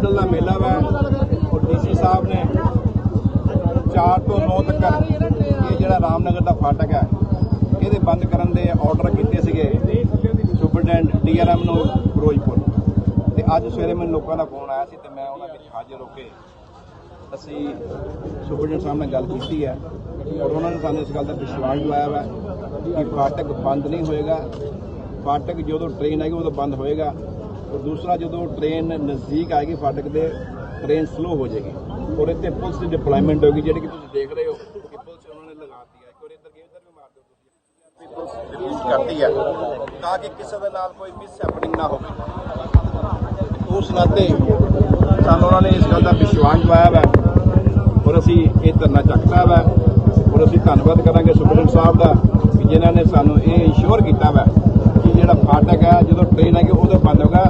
ਕਿਉਂਕਿ ਦਾ ਮੇਲਾ ਵਾ। ਔਰ ਡੀਸੀ ਸਾਹਿਬ ਨੇ 4 ਤੋਂ 9 ਤੱਕ ਇਹ ਜਿਹੜਾ ਰਾਮਨਗਰ ਦਾ ਫਾਟਕ ਹੈ ਇਹਦੇ ਬੰਦ ਕਰਨ ਦੇ ਆਰਡਰ ਕੀਤੇ ਸੀਗੇ ਸੁਪਰਡੈਂਟ ਡੀਆਰਐਮ ਨੂੰ ਫਿਰੋਜ਼ਪੁਰ। ਤੇ ਅੱਜ ਸਵੇਰੇ ਮੈਨੂੰ ਲੋਕਾਂ ਦਾ ਫੋਨ ਆਇਆ ਸੀ ਤੇ ਮੈਂ ਉਹਨਾਂ ਵਿੱਚ ਹਾਜ਼ਰ ਹੋ ਕੇ ਅਸੀਂ ਸੁਪਰਡੈਂਟ ਸਾਹਿਬ ਨਾਲ ਗੱਲ ਕੀਤੀ ਹੈ ਔਰ ਉਹਨਾਂ ਨੇ ਸਾਨੂੰ ਇਸ ਗੱਲ ਦਾ ਵਿਸ਼ਵਾਸ ਦਿਵਾਇਆ ਵਾ ਕਿ ਫਾਟਕ ਬੰਦ ਨਹੀਂ ਹੋਏਗਾ। ਫਾਟਕ ਜਦੋਂ ਟ੍ਰੇਨ ਆਏਗੀ ਉਦੋਂ ਬੰਦ ਹੋਏਗਾ। ਔਰ ਦੂਸਰਾ ਜਦੋਂ ਟ੍ਰੇਨ ਨਜ਼ਦੀਕ ਆਏਗੀ ਫਾਟਕ ਦੇ ਟ੍ਰੇਨ ਸਲੋ ਹੋ ਜਾਏਗੀ। ਔਰ ਇੱਥੇ ਪੁਲਿਸ ਦੀ ਡਿਪਲੋਇਮੈਂਟ ਹੋਏਗੀ, ਜਿਹੜੀ ਕਿ ਤੁਸੀਂ ਦੇਖ ਰਹੇ ਹੋ ਕਿ ਪੁਲਿਸ ਉਹਨਾਂ ਨੇ ਲਗਾਤੀ ਹੈ। ਇੱਕ ਵਾਰ ਇੱਧਰ ਗਏ ਇੱਧਰ ਵੀ ਮਾਰ ਦਿਓ ਤੁਸੀਂ। ਪੁਲਿਸ ਰਿਲੀਜ਼ ਕਰਦੀ ਹੈ ਤਾਂ ਕਿ ਕਿਸੇ ਦੇ ਨਾਲ ਕੋਈ ਮਿਸ ਹੈਪਨਿੰਗ ਨਾ ਹੋਵੇ। ਉਸ ਨਾਤੇ ਸਾਨੂੰ ਉਹਨਾਂ ਨੇ ਇਸ ਗੱਲ ਦਾ ਵਿਸ਼ਵਾਸ ਪਾਇਆ ਵਾ ਔਰ ਅਸੀਂ ਇਹ ਧਰਨਾ ਚੱਕਦਾ ਵਾ ਔਰ ਅਸੀਂ ਧੰਨਵਾਦ ਕਰਾਂਗੇ ਸੁਪਰਡੈਂਟ ਸਾਹਿਬ ਦਾ ਕਿ ਜਿਨ੍ਹਾਂ ਨੇ ਸਾਨੂੰ ਇਹ ਇਨਸ਼ੋਰ ਕੀਤਾ ਵਾ ਜਿਹੜਾ ਫਾਟਕ ਹੈ ਜਦੋਂ ਟ੍ਰੇਨ ਆਏਗੀ ਉਦੋਂ ਬੰਦ ਹੋਗਾ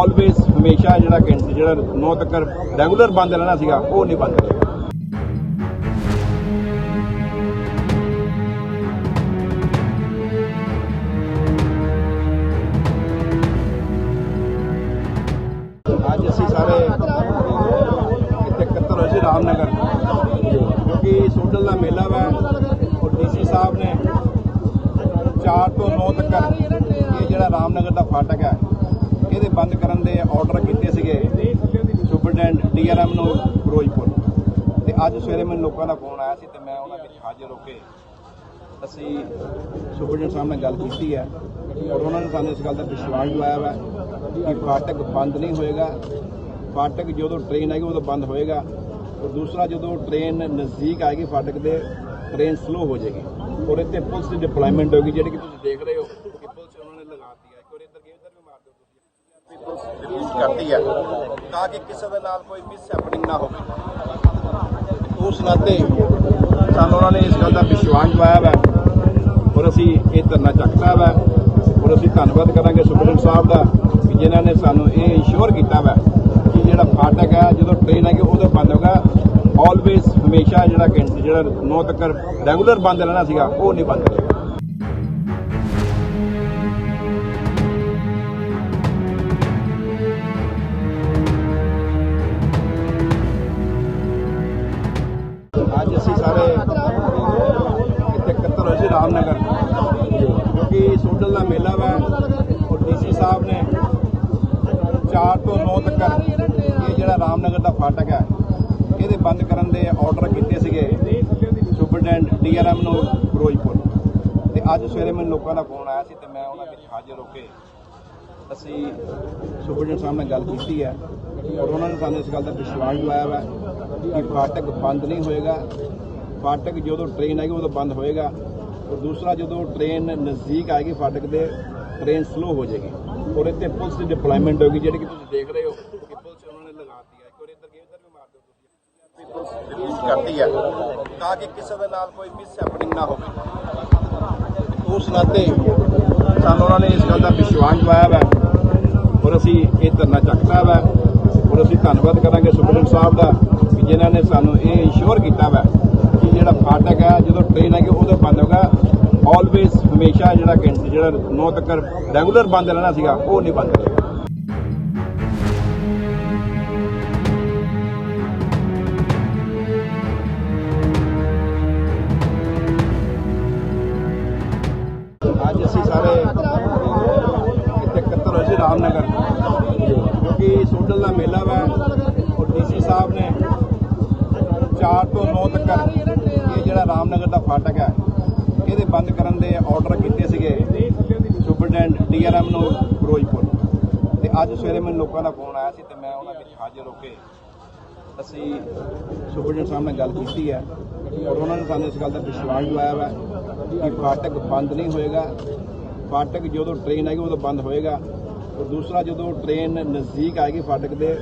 ਆਲਵੇਸ ਹਮੇਸ਼ਾ ਜਿਹੜਾ ਘੰਟੇ, ਜਿਹੜਾ 9 ਤੱਕ ਰੈਗੂਲਰ ਬੰਦ ਰਹਿਣਾ ਸੀਗਾ, ਉਹ ਨਹੀਂ ਬੰਦ ਰਹੇਗਾ ਅੱਜ ਅਸੀਂ ਸਾਰੇ ਇੱਥੇ ਇਕੱਤਰ ਹੋਏ ਸੀ ਰਾਮਨਗਰ। ਕਿਉਂਕਿ ਸੋਡਲ ਦਾ ਮੇਲਾ ਵਾ, ਔਰ ਡੀਸੀ ਸਾਹਿਬ ਨੇ 4 ਤੋਂ 9 ਤੱਕ ਇਹ ਦਾ ਫਾਟਕ ਹੈ? ਇਹਦੇ ਬੰਦ ਕਰਨ ਦੇ ਆਰਡਰ ਕੀਤੇ ਸੀਗੇ ਸੁਪਰਡੈਂਟ ਡੀਆਰਐਮ ਨੂੰ ਫਿਰੋਜ਼ਪੁਰ? ਤੇ ਅੱਜ ਸਵੇਰੇ ਮੈਨੂੰ ਲੋਕਾਂ ਦਾ ਫੋਨ ਆਇਆ ਸੀ ਤੇ ਮੈਂ ਉਹਨਾਂ ਵਿੱਚ ਹਾਜ਼ਰ ਹੋ ਕੇ ਅਸੀਂ ਸੁਪਰਡੈਂਟ ਸਾਹਿਬ ਨਾਲ ਗੱਲ ਕੀਤੀ ਹੈ ਔਰ ਉਹਨਾਂ ਨੇ ਸਾਨੂੰ ਇਸ ਗੱਲ ਦਾ ਵਿਸ਼ਵਾਸ ਦਿਵਾਇਆ ਵਾ ਕਿ ਫਾਟਕ ਬੰਦ ਨਹੀਂ ਹੋਏਗਾ। ਫਾਟਕ ਜਦੋਂ ਟ੍ਰੇਨ ਆਏਗੀ ਉਦੋਂ ਬੰਦ ਹੋਏਗਾ ਔਰ ਦੂਸਰਾ ਜਦੋਂ ਟ੍ਰੇਨ ਨਜ਼ਦੀਕ ਆਏਗੀ ਫਾਟਕ ਦੇ ਟ੍ਰੇਨ ਸਲੋ ਹੋ ਜਾਏਗੀ ਔਰ ਇੱਥੇ ਪੁਲਿਸ ਦੀ ਡਿਪਲੋਇਮੈਂਟ ਹੋਏਗੀ, ਜਿਹੜੀ ਕਿ ਤੁਸੀਂ ਦੇਖ ਰਹੇ ਹੋ ਕਿ ਪੁਲਿਸ ਉਹਨਾਂ ਨੇ ਲਗਾਤੀ ਹੈ ਇੱਕ ਵਾਰ ਇੱਧਰ ਗਏ ਇੱਧਰ ਵੀ ਮਾਰ ਦਿਓ ਤੁਸੀਂ ਵੀ ਪੁਲਿਸ ਰਿਲੀਜ਼ ਕਰਦੀ ਹੈ ਤਾਂ ਕਿ ਕਿਸੇ ਦੇ ਨਾਲ ਕੋਈ ਮਿਸ ਹੈਪਨਿੰਗ ਨਾ ਹੋਵੇ। ਉਸ ਨਾਤੇ ਸਾਨੂੰ ਉਹਨਾਂ ਨੇ ਇਸ ਗੱਲ ਦਾ ਵਿਸ਼ਵਾਸ ਦਿਵਾਇਆ ਵਾ, ਔਰ ਅਸੀਂ ਇਹ ਧਰਨਾ ਚੱਕਦਾ ਵਾ, ਔਰ ਅਸੀਂ ਧੰਨਵਾਦ ਕਰਾਂਗੇ ਸੁਪਰਡੈਂਟ ਸਾਹਿਬ ਦਾ, ਕਿ ਜਿਨ੍ਹਾਂ ਨੇ ਸਾਨੂੰ ਇਹ ਇਨਸ਼ੋਰ ਕੀਤਾ ਵਾ ਕਿ ਜਿਹੜਾ ਫਾਟਕ ਹੈ ਜਦੋਂ ਟ੍ਰੇਨ ਆਏਗੀ ਉਦੋਂ ਬੰਦ ਹੋਗਾ ਆਲਵੇਸ ਹਮੇਸ਼ਾ ਜਿਹੜਾ ਘੰਟੇ ਜਿਹੜਾ 9 ਤੱਕ ਰੈਗੂਲਰ ਬੰਦ ਰਹਿਣਾ ਸੀਗਾ, ਉਹ ਨਹੀਂ ਬੰਦ ਰਹੇਗਾ ਅੱਜ ਅਸੀਂ ਸਾਰੇ ਇੱਥੇ ਇਕੱਤਰ ਹੋਏ ਸੀ ਰਾਮਨਗਰ। ਕਿਉਂਕਿ ਸੋਡਲ ਦਾ ਮੇਲਾ ਵਾ, ਔਰ ਡੀਸੀ ਸਾਹਿਬ ਨੇ 4 ਤੋਂ 9 ਤੱਕ ਇਹ ਜਿਹੜਾ ਰਾਮਨਗਰ ਦਾ ਫਾਟਕ ਹੈ, ਇਹਦੇ ਬੰਦ ਕਰਨ ਦੇ ਆਰਡਰ ਕੀਤੇ ਸੀਗੇ ਸੁਪਰਡੈਂਟ ਡੀਆਰਐਮ ਨੂੰ ਫਿਰੋਜ਼ਪੁਰ। ਤੇ ਅੱਜ ਸਵੇਰੇ ਮੈਨੂੰ ਲੋਕਾਂ ਦਾ ਫੋਨ ਆਇਆ ਸੀ ਤੇ ਮੈਂ ਉਹਨਾਂ ਵਿੱਚ ਹਾਜ਼ਰ ਹੋ ਕੇ ਅਸੀਂ ਸੁਪਰਡੈਂਟ ਸਾਹਿਬ ਨਾਲ ਗੱਲ ਕੀਤੀ ਹੈ ਔਰ ਉਹਨਾਂ ਨੇ ਸਾਨੂੰ ਇਸ ਗੱਲ ਦਾ ਵਿਸ਼ਵਾਸ ਦਿਵਾਇਆ ਵਾ ਕਿ ਫਾਟਕ ਬੰਦ ਨਹੀਂ ਹੋਏਗਾ। ਫਾਟਕ ਜਦੋਂ ਟ੍ਰੇਨ ਆਏਗੀ ਉਦੋਂ ਬੰਦ ਹੋਏਗਾ ਔਰ ਦੂਸਰਾ ਜਦੋਂ ਟ੍ਰੇਨ ਨਜ਼ਦੀਕ ਆਏਗੀ ਫਾਟਕ ਦੇ ਟ੍ਰੇਨ ਸਲੋ ਹੋ ਜਾਏਗੀ। ਔਰ ਇੱਥੇ ਪੁਲਿਸ ਦੀ ਡਿਪਲੋਇਮੈਂਟ ਹੋਏਗੀ ਜਿਹੜੀ ਕਿ ਤੁਸੀਂ ਦੇਖ ਰਹੇ ਹੋ ਕਿ ਪੁਲਿਸ ਉਹਨਾਂ ਨੇ ਲਗਾਤੀ ਹੈ। ਵਾਰ ਇੱਧਰ ਗਏ ਇੱਧਰ ਵੀ ਮਾਰ ਦਿਓ ਤੁਸੀਂ। ਵੀ ਪੁਲਿਸ ਰਿਲੀਜ਼ ਕਰਦੀ ਹੈ ਤਾਂ ਕਿ ਕਿਸੇ ਦੇ ਨਾਲ ਕੋਈ ਮਿਸ ਹੈਪਨਿੰਗ ਨਾ ਹੋਵੇ। ਉਸ ਨਾਤੇ ਸਾਨੂੰ ਉਹਨਾਂ ਨੇ ਇਸ ਗੱਲ ਦਾ ਵਿਸ਼ਵਾਸ ਦਿਵਾਇਆ ਵਾ ਔਰ ਅਸੀਂ ਇਹ ਧਰਨਾ ਚੱਕਦਾ ਵਾ ਔਰ ਅਸੀਂ ਧੰਨਵਾਦ ਕਰਾਂਗੇ ਸੁਪਰਡੈਂਟ ਸਾਹਿਬ ਦਾ ਕਿ ਜਿਨ੍ਹਾਂ ਨੇ ਸਾਨੂੰ ਇਹ ਇਨਸ਼ੋਰ ਕੀਤਾ ਵਾ ਕਿ ਜਿਹੜਾ ਫਾਟਕ ਹੈ ਜਦੋਂ ਟ੍ਰੇਨ ਆਏਗੀ ਉਦੋਂ ਬੰਦ ਹੋਗਾ ਆਲਵੇਸ ਹਮੇਸ਼ਾ ਜਿਹੜਾ ਘੰਟੇ ਜਿਹੜਾ 9 ਤੱਕ ਰੈਗੂਲਰ ਬੰਦ ਰਹਿਣਾ ਸੀਗਾ, ਉਹ ਨਹੀਂ ਬੰਦ ਰਹੇਗਾ ਜਿਹੜਾ ਫਾਟਕ ਹੈ, ਇਹਦੇ ਬੰਦ ਕਰਨ ਦੇ ਆਰਡਰ ਕੀਤੇ ਸੀਗੇ ਸੁਪਰਡੈਂਟ ਡੀਆਰਐਮ ਨੂੰ ਫਿਰੋਜ਼ਪੁਰ। ਤੇ ਅੱਜ ਸਵੇਰੇ ਮੈਨੂੰ ਲੋਕਾਂ ਦਾ ਫੋਨ ਆਇਆ ਸੀ ਤੇ ਮੈਂ ਉਹਨਾਂ ਵਿੱਚ ਹਾਜ਼ਰ ਹੋ ਕੇ ਅਸੀਂ ਸੁਪਰਡੈਂਟ ਸਾਹਿਬ ਨਾਲ ਗੱਲ ਕੀਤੀ ਹੈ ਔਰ ਉਹਨਾਂ ਨੇ ਸਾਨੂੰ ਇਸ ਗੱਲ ਦਾ ਵਿਸ਼ਵਾਸ ਦਿਵਾਇਆ ਵਾ ਕਿ ਫਾਟਕ ਬੰਦ ਨਹੀਂ ਹੋਏਗਾ। ਫਾਟਕ ਜਦੋਂ ਟ੍ਰੇਨ ਆਏਗੀ ਉਦੋਂ ਬੰਦ ਹੋਏਗਾ ਔਰ ਦੂਸਰਾ ਜਦੋਂ ਟ੍ਰੇਨ ਨਜ਼ਦੀਕ ਆਏਗੀ ਫਾਟਕ ਦੇ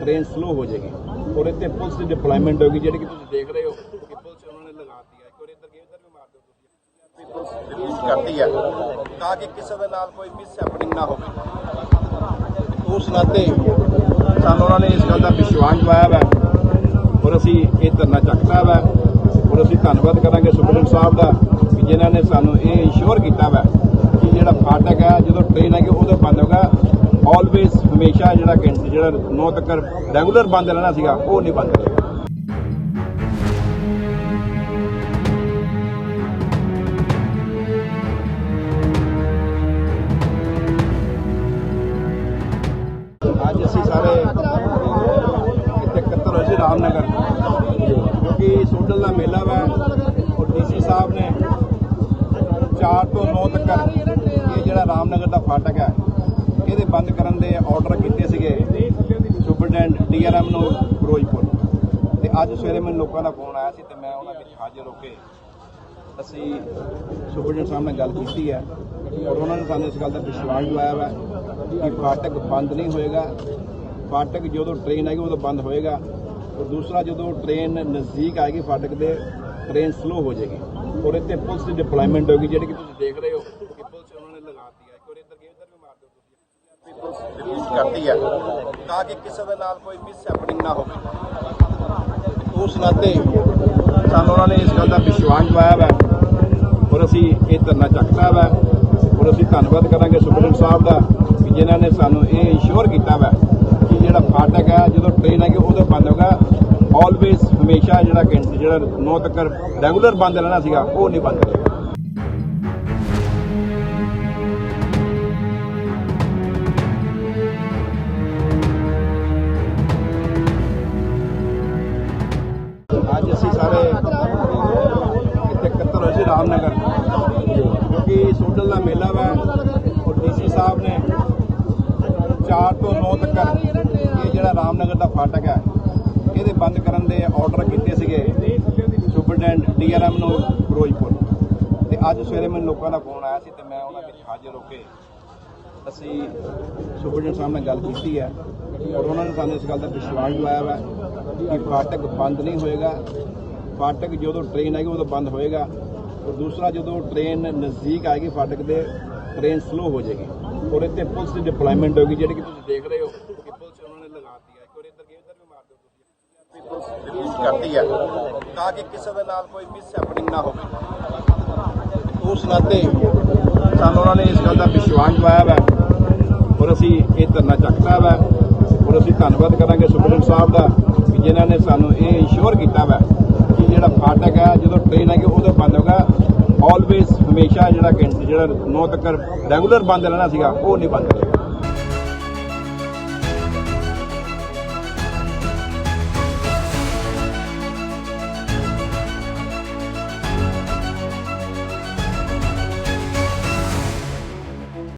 ਟ੍ਰੇਨ ਸਲੋ ਹੋ ਜਾਏਗੀ। ਔਰ ਇੱਥੇ ਪੁਲਿਸ ਦੀ ਡਿਪਲੋਇਮੈਂਟ ਹੋਏਗੀ, ਜਿਹੜੀ ਕਿ ਤੁਸੀਂ ਦੇਖ ਰਹੇ ਹੋ। ਕਰਦੀ ਹੈ ਤਾਂ ਕਿ ਕਿਸੇ ਦੇ ਨਾਲ ਕੋਈ ਮਿਸ ਹੈਪਨਿੰਗ ਨਾ ਹੋਵੇ। ਉਸ ਨਾਤੇ ਸਾਨੂੰ ਉਹਨਾਂ ਨੇ ਇਸ ਗੱਲ ਦਾ ਵਿਸ਼ਵਾਸ ਦਿਵਾਇਆ ਵਾ। ਔਰ ਅਸੀਂ ਇਹ ਧਰਨਾ ਚੱਕਦਾ ਵਾ। ਔਰ ਅਸੀਂ ਧੰਨਵਾਦ ਕਰਾਂਗੇ ਸੁਪਰਡੈਂਟ ਸਾਹਿਬ ਦਾ ਕਿ ਜਿਨ੍ਹਾਂ ਨੇ ਸਾਨੂੰ ਇਹ ਇਨਸ਼ੋਰ ਕੀਤਾ ਵਾ ਕਿ ਜਿਹੜਾ ਫਾਟਕ ਹੈ ਜਦੋਂ ਟ੍ਰੇਨ ਹੈਗੀ ਉਦੋਂ ਬੰਦ ਹੋਗਾ ਆਲਵੇਸ ਹਮੇਸ਼ਾ ਜਿਹੜਾ ਜਿਹੜਾ 9 ਤੱਕ ਰੈਗੂਲਰ ਬੰਦ ਰਹਿਣਾ ਸੀਗਾ ਉਹ ਨਹੀਂ ਬੰਦ ਰਹੇਗਾ 4 ਤੋਂ 9 ਤੱਕ ਇਹ ਜਿਹੜਾ ਰਾਮਨਗਰ ਦਾ ਫਾਟਕ ਹੈ, ਇਹਦੇ ਬੰਦ ਕਰਨ ਦੇ ਆਰਡਰ ਕੀਤੇ ਸੀਗੇ ਸੁਪਰਡੈਂਟ ਡੀਆਰਐਮ ਨੂੰ ਫਿਰੋਜ਼ਪੁਰ। ਤੇ ਅੱਜ ਸਵੇਰੇ ਮੈਨੂੰ ਲੋਕਾਂ ਦਾ ਫੋਨ ਆਇਆ ਸੀ ਤੇ ਮੈਂ ਉਹਨਾਂ ਵਿੱਚ ਹਾਜ਼ਰ ਹੋ ਕੇ ਅਸੀਂ ਸੁਪਰਡੈਂਟ ਸਾਹਿਬ ਨਾਲ ਗੱਲ ਕੀਤੀ ਹੈ ਔਰ ਉਹਨਾਂ ਨੇ ਸਾਨੂੰ ਇਸ ਗੱਲ ਦਾ ਵਿਸ਼ਵਾਸ ਦਿਵਾਇਆ ਵਾ ਕਿ ਫਾਟਕ ਬੰਦ ਨਹੀਂ ਹੋਏਗਾ। ਫਾਟਕ ਜਦੋਂ ਟ੍ਰੇਨ ਆਏਗੀ ਉਦੋਂ ਬੰਦ ਹੋਏਗਾ। ਔਰ ਦੂਸਰਾ ਜਦੋਂ ਟ੍ਰੇਨ ਨਜ਼ਦੀਕ ਆਏਗੀ ਫਾਟਕ ਦੇ ਟ੍ਰੇਨ ਸਲੋ ਹੋ ਜਾਏਗੀ। ਔਰ ਇੱਥੇ ਪੁਲਿਸ ਦੀ ਡਿਪਲੋਇਮੈਂਟ ਹੋਏਗੀ ਜਿਹੜੀ ਕਿ ਤੁਸੀਂ ਦੇਖ ਰਹੇ ਹੋ ਕਿ ਪੁਲਿਸ ਉਹਨਾਂ ਨੇ ਲਗਾਤੀ ਹੈ। ਵਾਰ ਇੱਧਰ ਗਏ ਇੱਧਰ ਵੀ ਮਾਰ ਦਿਓ ਤੁਸੀਂ। ਵੀ ਪੁਲਿਸ ਰਿਲੀਜ਼ ਕਰਦੀ ਹੈ ਤਾਂ ਕਿ ਕਿਸੇ ਦੇ ਨਾਲ ਕੋਈ ਮਿਸ ਹੈਪਨਿੰਗ ਨਾ ਹੋਵੇ। ਉਸ ਨਾਤੇ ਸਾਨੂੰ ਉਹਨਾਂ ਨੇ ਇਸ ਗੱਲ ਦਾ ਵਿਸ਼ਵਾਸ ਦਿਵਾਇਆ ਵਾ ਔਰ ਅਸੀਂ ਇਹ ਧਰਨਾ ਚੱਕਦਾ ਵਾ ਔਰ ਅਸੀਂ ਧੰਨਵਾਦ ਕਰਾਂਗੇ ਸੁਪਰਡੈਂਟ ਸਾਹਿਬ ਦਾ ਕਿ ਜਿਨ੍ਹਾਂ ਨੇ ਸਾਨੂੰ ਇਹ ਇਨਸ਼ੋਰ ਕੀਤਾ ਵਾ ਕਿ ਜਿਹੜਾ ਫਾਟਕ ਹੈ, ਜਦੋਂ ਟ੍ਰੇਨ ਹੈਗੀ ਉਦੋਂ ਬੰਦ ਹੋਗਾ ਆਲਵੇਸ ਹਮੇਸ਼ਾ ਜਿਹੜਾ ਘੰਟੇ, ਜਿਹੜਾ ਨੌ ਤੱਕ ਰੈਗੂਲਰ ਬੰਦ ਰਹਿਣਾ ਸੀਗਾ, ਉਹ ਨਹੀਂ ਬੰਦ ਰਹੇਗਾ ਜਿਹੜਾ ਫਾਟਕ ਹੈ। ਇਹਦੇ ਬੰਦ ਕਰਨ ਦੇ ਆਰਡਰ ਕੀਤੇ ਸੀਗੇ ਸੁਪਰਡੈਂਟ ਡੀਆਰਐਮ ਨੂੰ ਫਿਰੋਜ਼ਪੁਰ। ਤੇ ਅੱਜ ਸਵੇਰੇ ਮੈਨੂੰ ਲੋਕਾਂ ਦਾ ਫੋਨ ਆਇਆ ਸੀ ਤੇ ਮੈਂ ਉਹਨਾਂ ਵਿੱਚ ਹਾਜ਼ਰ ਹੋ ਕੇ ਅਸੀਂ ਸੁਪਰਡੈਂਟ ਸਾਹਿਬ ਨਾਲ ਗੱਲ ਕੀਤੀ ਹੈ ਔਰ ਉਹਨਾਂ ਨੇ ਸਾਨੂੰ ਇਸ ਗੱਲ ਦਾ ਵਿਸ਼ਵਾਸ ਦਿਵਾਇਆ ਵਾ ਕਿ ਫਾਟਕ ਬੰਦ ਨਹੀਂ ਹੋਏਗਾ। ਫਾਟਕ ਜਦੋਂ ਟ੍ਰੇਨ ਆਏਗੀ ਉਦੋਂ ਬੰਦ ਹੋਏਗਾ ਔਰ ਦੂਸਰਾ ਜਦੋਂ ਟ੍ਰੇਨ ਨਜ਼ਦੀਕ ਆਏਗੀ ਫਾਟਕ ਦੇ ਟ੍ਰੇਨ ਸਲੋ ਹੋ ਜਾਏਗੀ ਔਰ ਇੱਥੇ ਪੁਲਿਸ ਦੀ ਡਿਪਲੋਇਮੈਂਟ ਹੋਏਗੀ ਜਿਹੜੀ ਕਿ ਤੁਸੀਂ ਦੇਖ ਰਹੇ ਹੋ ਕਿ ਪੁਲਿਸ ਉਹਨਾਂ ਨੇ ਲਗਾਤੀ ਹੈ ਇੱਕ ਵਾਰ ਇੱਧਰ ਗਏ ਇੱਧਰ ਵੀ ਮਾਰ ਦਿਓ ਤੁਸੀਂ ਵੀ ਪੁਲਿਸ ਰਿਲੀਜ਼ ਕਰਦੀ ਹੈ ਤਾਂ ਕਿ ਕਿਸੇ ਦੇ ਨਾਲ ਕੋਈ ਮਿਸ ਹੈਪਨਿੰਗ ਨਾ ਹੋਵੇ। ਉਸ ਨਾਤੇ ਸਾਨੂੰ ਉਹਨਾਂ ਨੇ ਇਸ ਗੱਲ ਦਾ ਵਿਸ਼ਵਾਸ ਦਿਵਾਇਆ ਵਾ, ਔਰ ਅਸੀਂ ਇਹ ਧਰਨਾ ਚੱਕਦਾ ਵਾ, ਔਰ ਅਸੀਂ ਧੰਨਵਾਦ ਕਰਾਂਗੇ ਸੁਪਰਡੈਂਟ ਸਾਹਿਬ ਦਾ, ਕਿ ਜਿਨ੍ਹਾਂ ਨੇ ਸਾਨੂੰ ਇਹ ਇਨਸ਼ੋਰ ਕੀਤਾ ਵਾ ਕਿ ਜਿਹੜਾ ਫਾਟਕ ਹੈ ਜਦੋਂ ਟ੍ਰੇਨ ਆਏਗੀ ਉਦੋਂ ਬੰਦ ਹੋਗਾ ਆਲਵੇਸ ਹਮੇਸ਼ਾ ਜਿਹੜਾ ਘੰਟੇ ਜਿਹੜਾ 9 ਤੱਕ ਰੈਗੂਲਰ ਬੰਦ ਰਹਿਣਾ ਸੀਗਾ, ਉਹ ਨਹੀਂ ਬੰਦ ਰਹੇਗਾ